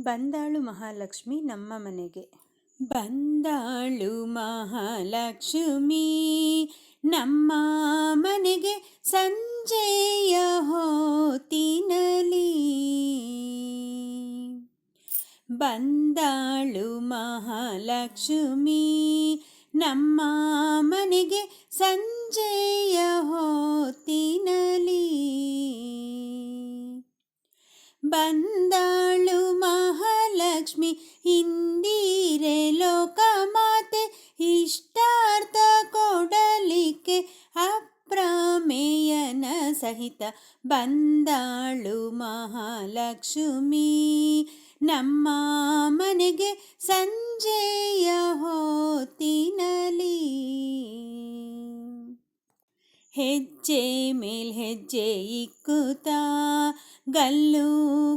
ಬಂದಾಳು ಮಹಾಲಕ್ಷ್ಮಿ ನಮ್ಮ ಮನೆಗೆ. ಬಂದಾಳು ಮಹಾಲಕ್ಷ್ಮಿ, ನಮ್ಮ ಮನೆಗೆ ಸಂಜೆಯ ಹೋತಿನಲಿ ಬಂದಾಳು ಮಹಾಲಕ್ಷ್ಮಿ, ನಮ್ಮ ಮನೆಗೆ ಸಂಜೆಯ ಹೋತಿನಲಿ ಬಂದಾಳು ಮಹಾಲಕ್ಷ್ಮಿ ಲೋಕ ಲೋಕಮಾತೆ ಇಷ್ಟಾರ್ಥ ಕೊಡಲಿಕ್ಕೆ ಅಪ್ರಮೇಯನ ಸಹಿತ ಬಂದಾಳು ಮಹಾಲಕ್ಷ್ಮಿ. ನಮ್ಮ ಮನೆಗೆ ಸಂಜೆಯ ಹೆಜ್ಜೆ ಮೇಲ್ ಹೆಜ್ಜೆ ಇಕ್ಕುತ್ತಾ ಗಲ್ಲು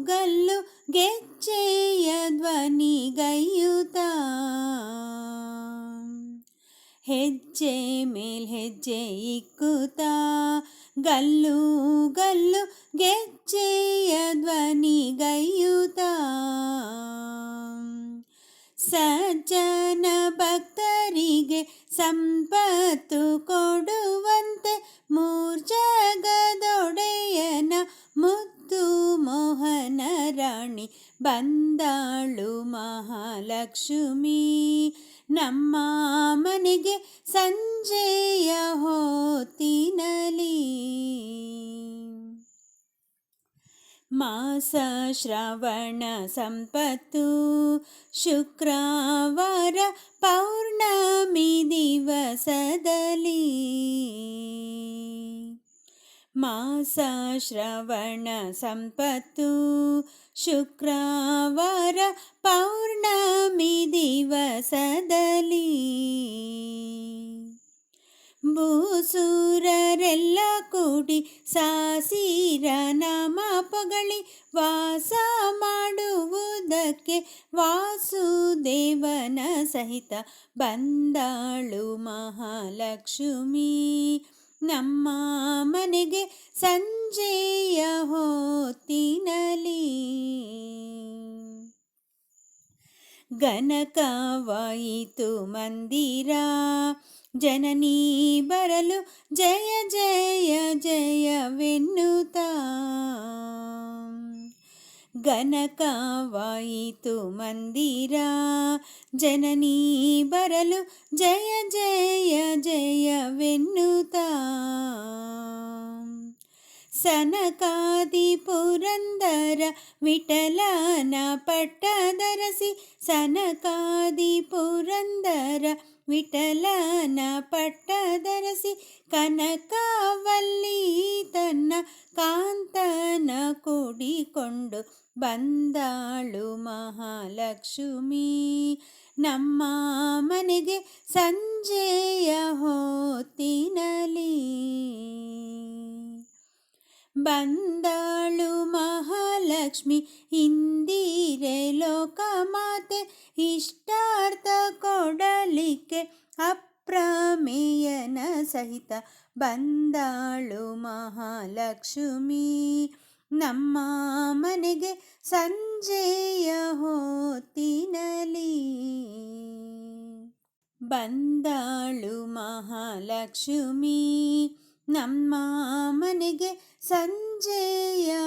ಗಲ್ಲು ಗೆಜ್ಜೆಯ ಧ್ವನಿಗೈಯುತ್ತ ಹೆಜ್ಜೆ ಮೇಲ್ ಹೆಜ್ಜೆ ಇಕ್ಕುತ್ತಾ ಗಲ್ಲು ಗಲ್ಲು ಗೆಜ್ಜೆಯ ಧ್ವನಿಗೈಯುತ್ತ ಸಜ್ಜನ ಭಕ್ತರಿಗೆ ಸಂಪತ್ತು ರಾಣಿ ಬಂದಾಳು ಮಹಾಲಕ್ಷ್ಮಿ ನಮ್ಮ ಮನೆಗೆ ಸಂಜೆಯ ಹೊತ್ತಿನಲಿ ಮಾಸ ಶ್ರವಣ ಸಂಪತ್ತು ಶುಕ್ರವಾರ ಪೌರ್ಣಮಿ ದಿವಸದಲ್ಲಿ ಮಾಸ ಶ್ರವಣ ಸಂಪತ್ತು ಶುಕ್ರವಾರ ಪೌರ್ಣಮಿ ದಿವಸದಲ್ಲಿ ಭೂಸೂರರೆಲ್ಲ ಕೂಡಿ ಸಾಸಿರ ನಾಮ ಪಗಳಿ ವಾಸ ಮಾಡುವುದಕ್ಕೆ ವಾಸುದೇವನ ಸಹಿತ ಬಂದಾಳು ಮಹಾಲಕ್ಷ್ಮಿ ನಮ್ಮ ಮನೆಗೆ ಸಂಜೆಯ ಹೊತ್ತಿನಲಿ ಗನಕವಾಯಿತು ಮಂದಿರ ಜನನೀ ಬರಲು ಜಯ ಜಯ ಜಯವೆನ್ನುತ್ತ ಗನಕವಾಯಿತು ಮಂದಿರ ಜನನೀ ಬರಲು ಜಯ ಜಯ ಜಯವೆನ್ನುತ್ತ ಸನಕಾದಿ ಪುರಂದರ ವಿಠಲನ ಪಟ್ಟದರಸಿ ಸನಕಾದಿ ಪುರಂದರ ವಿಠಲನ ಪಟ್ಟದರಸಿ ಕನಕವಲ್ಲಿ ಕೂಡಿಕೊಂಡು ಬಂದಾಳು ಮಹಾಲಕ್ಷ್ಮಿ. ನಮ್ಮ ಮನೆಗೆ ಸಂಜೆಯ ಹೊತ್ತಿನಲಿ. ಬಂದಾಳು ಮಹಾಲಕ್ಷ್ಮಿ, ಇಂದಿರೆ ಲೋಕಮಾತೆ ಇಷ್ಟಾರ್ಥ ಕೊಡಲಿಕ್ಕೆ ಅಪ್ರಮೇಯನ ಸಹಿತ ಬಂದಾಳು ಮಹಾಲಕ್ಷ್ಮಿ. ನಮ್ಮ ಮನೆಗೆ ಸಂಜೆಯ ಹೊತ್ತಿನಲಿ ಬಂದಾಳು ಮಹಾಲಕ್ಷ್ಮಿ. ನಮ್ಮ ಮನೆಗೆ ಸಂಜೆಯ